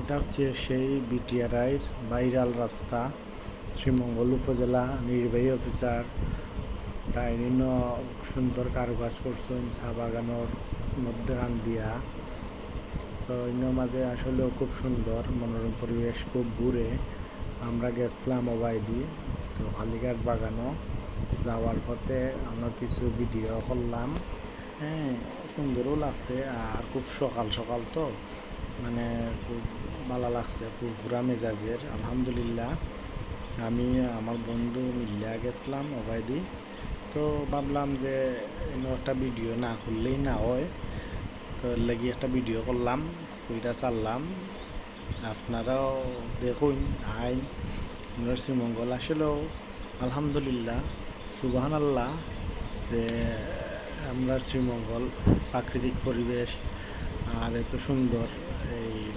এটা হচ্ছে সেই বিটিআরআইয়ের ভাইরাল রাস্তা, শ্রীমঙ্গল উপজেলা নির্বাহী অফিসার। তাই নিন্য সুন্দর কারুকাজ করছেন চা বাগানোর মধ্যে গান দিয়া তো অন্য মাঝে আসলেও খুব সুন্দর, মনোরম পরিবেশ, খুব ঘুরে আমরা গেছিলাম ওবাইদি, তো হালিঘাট বাগানও। যাওয়ার পথে আমরা কিছু ভিডিও করলাম। হ্যাঁ সুন্দরও লাগছে, আর খুব সকাল সকাল তো। মানে খুব ভালো লাগছে, খুব ফুরফুরা মেজাজের, আলহামদুলিল্লাহ। আমি আমার বন্ধু মিল্লা গেছিলাম ওবাইদি তো ভাবলাম যে একটা ভিডিও না করলেই না হয়। তো লাগি একটা ভিডিও করলাম ওইটা চাললাম, আপনারাও দেখুন আইন আমরা শ্রীমঙ্গল আসলেও আলহামদুলিল্লাহ সুবাহান আল্লাহ যে আমরা শ্রীমঙ্গল প্রাকৃতিক পরিবেশ আর এত সুন্দর। 哎